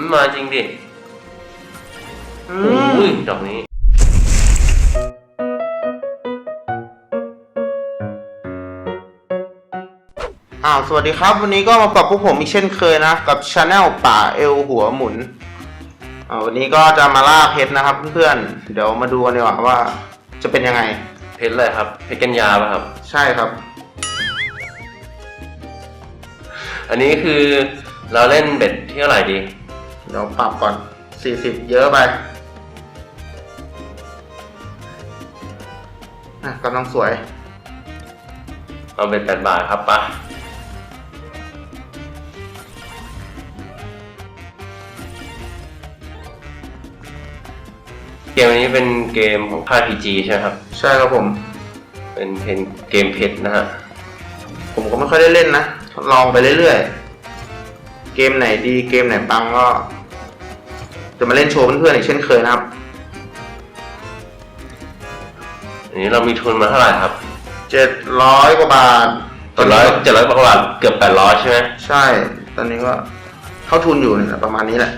มันมาจริงดิอืโอ้มยดอกนี้อ้าวสวัสดีครับ วันนี้ก็มากับพวกผมอีกเช่นเคยนะ กับชาแนลป่าเอลหัวหมุนอ่าวันนี้ก็จะมาล่าเพชรนะครับเพื่อนๆ เดี๋ยวมาดูกันดีกว่าว่าจะเป็นยังไง เพชรอะไรครับ เพชรกัญญาป่ะครับ ใช่ครับ อันนี้คือเราเล่นเบ็ดที่เท่าไหร่ดี เดี๋ยวปรับก่อน 40 เยอะไปอะกำลังสวย เอาเบ็ดแปดบาทครับปะเกมนี้เป็นเกมของค่าย PG ใช่ไหมครับ ใช่ครับผม เป็นเพนเกมเพชรนะฮะ ผมก็ไม่ค่อยได้เล่นนะ ลองไปเรื่อยๆ เกมไหนดีเกมไหนปังก็ จะมาเล่นโชว์เพื่อนๆอีกเช่นเคยนะครับอันนี้เรามีทุนมาเท่าไหร่ครับเจ็ดร้อยกว่าบาทเจ็ดร้อยเจ็ดร้อยกว่าบาทเกือบแปดร้อยใช่ไหมใช่ ตอนนี้ก็เข้าทุนอยู่เนี่ยประมาณนี้แหละ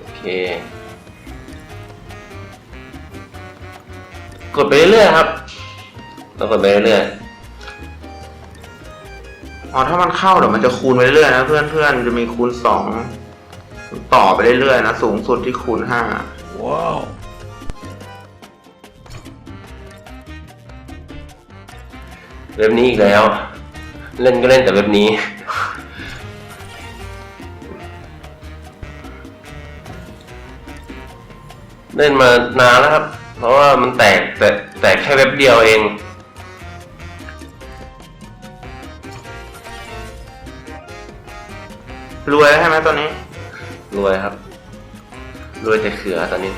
โอเค กดไปเรื่อยๆครับเรากดไปเรื่อยอ๋อถ้ามันเข้าเดี๋ยวมันจะคูณไปเรื่อยๆนะเพื่อนๆจะมีคูณสอง ต่อไปเรื่อยๆนะ สูงสุดที่คูณห้าๆเว็บนี้อีกแล้ว เล่นก็เล่นแต่เว็บนี้ เล่นมานานแล้วครับ เพราะว่ามันแตกแต่แตกแค่เว็บเดียวเองรวยแล้วใช่ไหมตอนนี้ รวยครับ รวยแต่เขือตอนนี้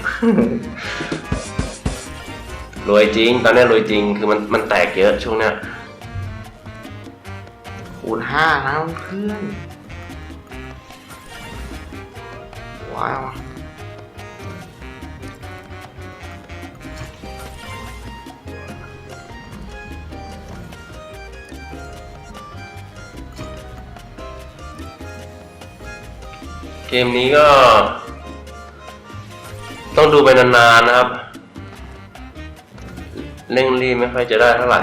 รวยจริง ตอนนี้รวยจริง คือมันมันแตกเยอะช่วงเนี้ยคูณห้านะเพื่อนว้าว เกมนี้ก็ ต้องดูไปนานๆนะครับ เร่งรีบไม่ค่อยจะได้เท่าไหร่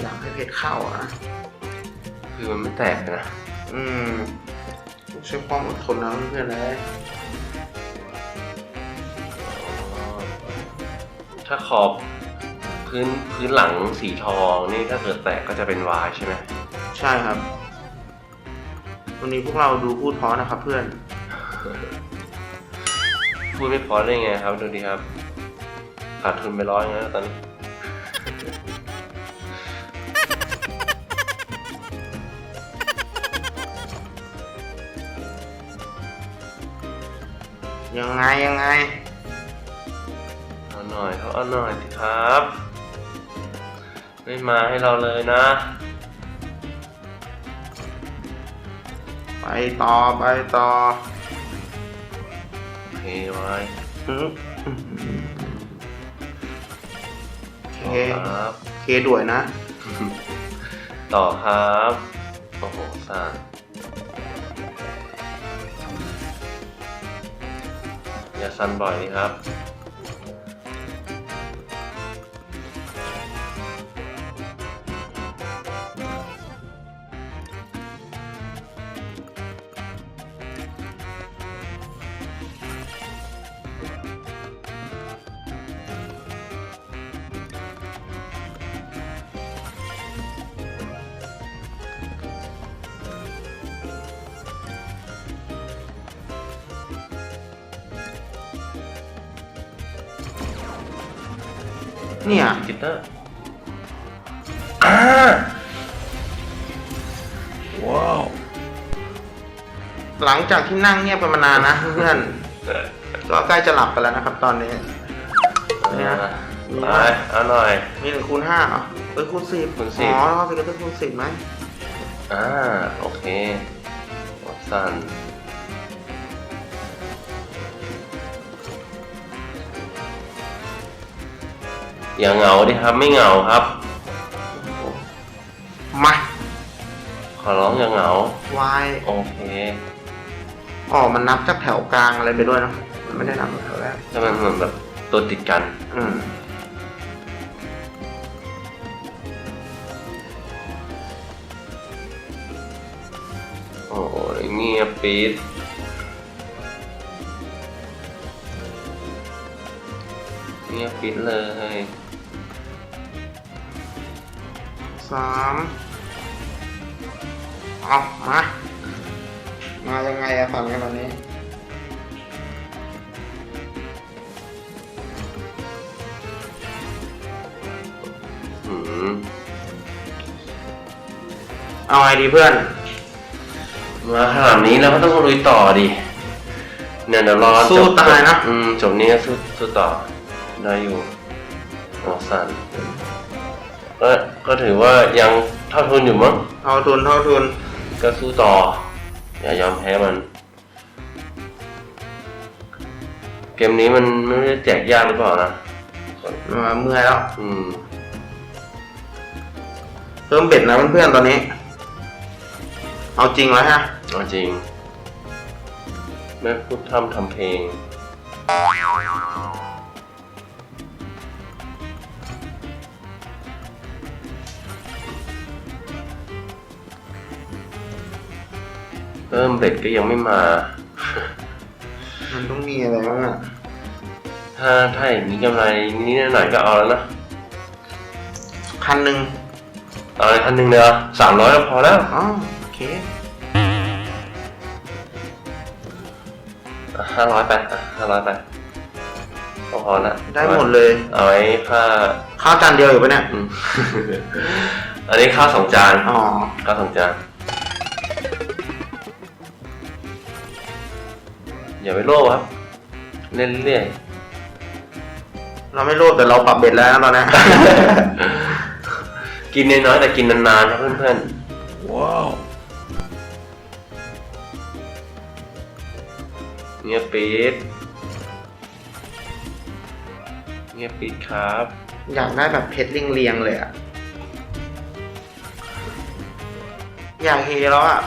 อยากให้เพชรเข้าอะ คือมันไม่แตกนะ อืมใช้ความอดทนนะเพื่อนๆเลย ถ้าขอบพื้นพื้นหลังสีทองนี่ถ้าเกิดแตกก็จะเป็นวายใช่ไหมใช่ครับ วันนี้พวกเราดูพูดเพราะนะครับ เพื่อน พูดไม่พอได้ไงครับ ดูดีครับขาดทุนไปร้อยนะตอนนี้ ยังไงยังไงเอา หน่อยเขาเอาหน่อยสิครับ ไม่มาให้เราเลยนะ ไปต่อไปต่อโอเคไว้อืมโอเคต่อครับเคด่วยนะ ต่อครับ โอ้โหสั่นอย่าสั่นบ่อยดิครับ เนี่ยกิตเตอร์อ่าหลังจากที่นั่งเงียบกันมานานนะเพื่อนก็ใกล้จะหลับกันแล้วนะครับ ตอนนี้เนี่ยไปเอาหน่อย มีหนึ่งคูณห้าเหรอเอ้ยคูณสิบคูณสิบอ๋อแล้วก็เป็นคูณสิบไหมอ่า โอเคหัวสั่น อย่าเหงาดิครับ ไม่เหงาครับ มาขอร้องอย่าเหงาวายโอเคอ๋อมันนับจากแถวกลางอะไรไปด้วยเนอะมันไม่ได้นับจากแถวแรกถ้ามันเหมือนแบบตัวติดกัน อืมโอ้ยเงียบปิด เงียบปิดเลยสามเอามา มายังไงอะฝันกันตอนนี้หืมเอาไงดีเพื่อน มาขนาดนี้เราก็ต้องลุยต่อดิ เนี่ยเดี๋ยวรอสู้จบตายนะ อืมจบนี้ก็สู้สู้ต่อ ได้อยู่โอสันก็ก็ถือว่ายังเท่าทุนอยู่มั้งเท่าทุนเท่าทุนก็สู้ต่อ อย่ายอมแพ้มัน เกมนี้มันไม่ได้แจกยากหรือเปล่านะมาเมื่อยแล้ว อืม เพิ่มเบ็ดนะเพื่อนๆตอนนี้ เอาจริงแล้วฮะ เอาจริงแม่พูดทำทำเพลง เริ่มเบ็ดก็ยังไม่มา มันต้องมีอะไรบ้างอะถ้าถ้าอย่างนี้กำไรนิดๆหน่อยๆก็เอาแล้วนะคันหนึ่งเอาเลยพันหนึ่งเดียวสามร้อยก็พอแล้วอ๋อโอเคห้าร้อยไปห้าร้อยไปก็พอละได้หมดเลย เอาไว้ค่าข้าวจานเดียวอยู่ปะเนี่ยอืม อันนี้ข้าวสองจานอ๋อ ข้าวสองจาน อย่าไปโลภครับ เล่นเรื่อยเราไม่โลภแต่เราปรับเบ็ดแล้วนะตอนนี้ กินน้อยๆแต่กินนานๆครับเพื่อนๆว้าวเงียบปิดเงียบปิดครับอยากได้แบบเพชรเรียงๆเลยอะอยากเฮแล้วอะ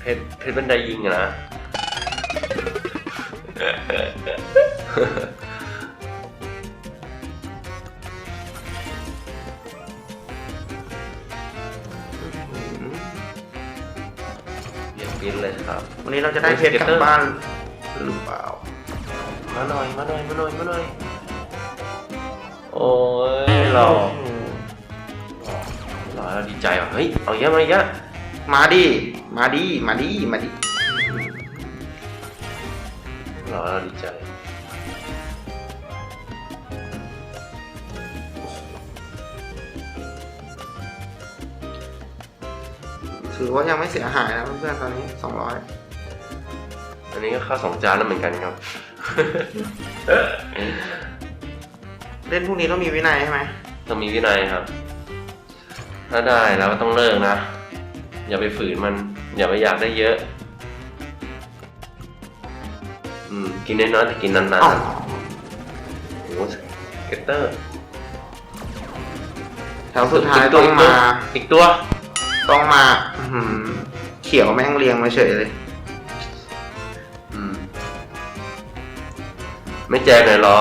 เพชรเพชรบันไดยิงอะนะ เงียบปิดเลยครับ วันนี้เราจะได้เพชรกลับบ้านหรือเปล่า มาหน่อย มาหน่อย มาหน่อย มาหน่อย โอ้ยหล่อหล่อแล้วดีใจว่ะเฮ้ย เอาเยอะมาเยอะ มาดิ มาดิ มาดิ มาดิ หล่อแล้วดีใจถือว่ายังไม่เสียหายนะเพื่อนๆตอนนี้สองร้อยอันนี้ก็ข้าวสองจานแล้วเหมือนกันครับ เล่นพวกนี้ต้องมีวินัยใช่ไหมต้องมีวินัยครับ ถ้าได้แล้วก็ต้องเลิกนะ อย่าไปฝืนมัน อย่าไปอยากได้เยอะ อืมกินน้อยๆแต่กินนานอ๋อๆโอ้โหเกตเตอร์แถวสุดท้ายกต้วองมา อีกตัว ต้องมา อื้อหือเขียวแม่งเรียงมาเฉยเลย อืม ไม่แจกหน่อยเหรอ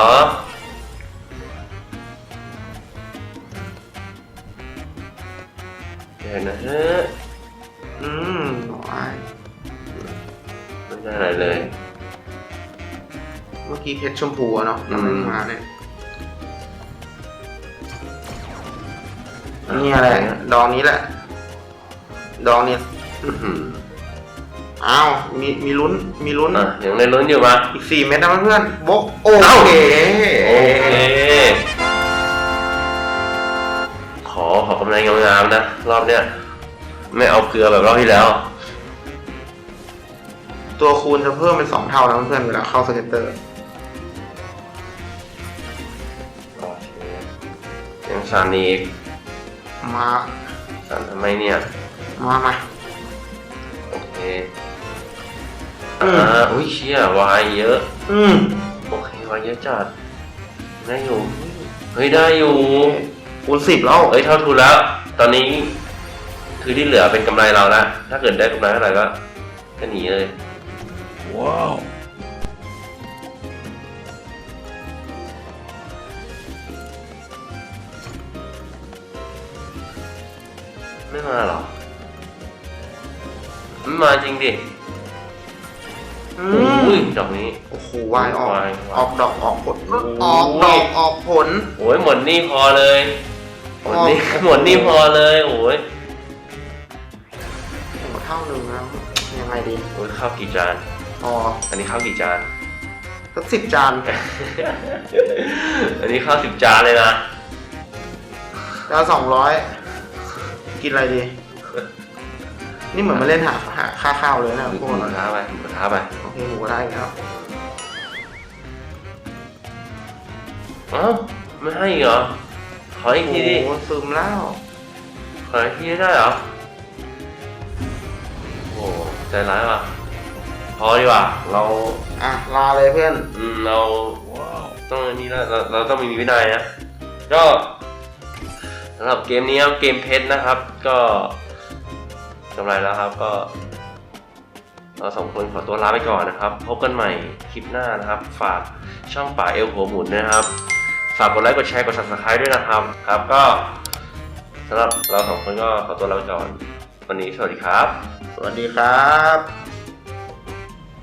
แจกหนะเฮ้ยอืมว้ายไม่ได้อะไรเลยเมื่อ กี้เพชรชมพูอะเนาะยังไม่มาเนี่ยนี่อะไรดองนี้แหละ ดองนี้อื้อหืออ้าวมีมีลุ้นมีลุ้น อะยังในลุ้นอยู่ปะอีกสี่เม็ดนะเพื่อนๆโบะโอเอ้าเคโอเคขอขอกำไรงามๆนะ รอบเนี้ยไม่เอาเกลือแบบรอบที่แล้ว ตัวคูณจะเพิ่มเป็นสองเท่านะเพื่อนๆเวลาเข้าสเก็ตเตอร์ ยังสันอีกมาสันทำไมเนี่ย มามาโอเคอือ่ามอุ้ยเชี่ยวายเยอะ อืมโอเควายเยอะจัดได้อยู่เฮ้ยฮ้ยได้อยู่คูณสิบแล้วเอ้ยเท่าทุนแล้ว ตอนนี้ คือที่เหลือเป็นกำไรเราละถ้าเกิดได้กำไรเท่าไหร่ก็ก็หนีเลย ว้าว ไม่มาหรอไม่มาจริงดิอืโอ้ยมดอกนี้ โอ้โหวายออก วายออกดอกออกผลโอ้ออกดอกออกผล โอ้ยหมดหนี่พอเลยหมดหนี่อ๋อ หมดหนี่พอเลยโอ้ยโอ้เท่าหนึ่งแล้วยังไงดีโอ้ยข้าวกี่จานพออันนี้ข้าวกี่จาน สักสิบจานอันนี้ข้าวสิบจานเลยนะแล้วสองร้อย กินอะไรดี นี่เหมือนมาเล่นหาหาค่าข้าวเลยนะหมูพวกกเราระทะไปหมูกระทะไปโอเคหมูก็ได้อีกแล้วเอ้าไม่ให้อีกเหรอ ขออีกทีดิ โอ้โหซึมแล้ว ขออีกทีได้เหรอ โอ้ใจร้ายว่ะ พอดีกว่า เรา อะลาเลยเพื่อน อืมเราว้าวต้องอันนี้แล้วเราเราต้องมีวินัยนะก็ สำหรับเกมนี้ครับเกมเพชรนะครับ ก็กำไรแล้วครับก็เราสองคนขอตัวลาไปก่อนนะครับ พบกันใหม่คลิปหน้านะครับ ฝากช่องป่าเอลหัวหมุนนะครับ ฝากกดไลค์กดแชร์กด subscribe ด้วยนะครับครับ ก็สำหรับเราสองคนก็ขอตัวลาไปก่อน วันนี้สวัสดีครับ สวัสดีครับ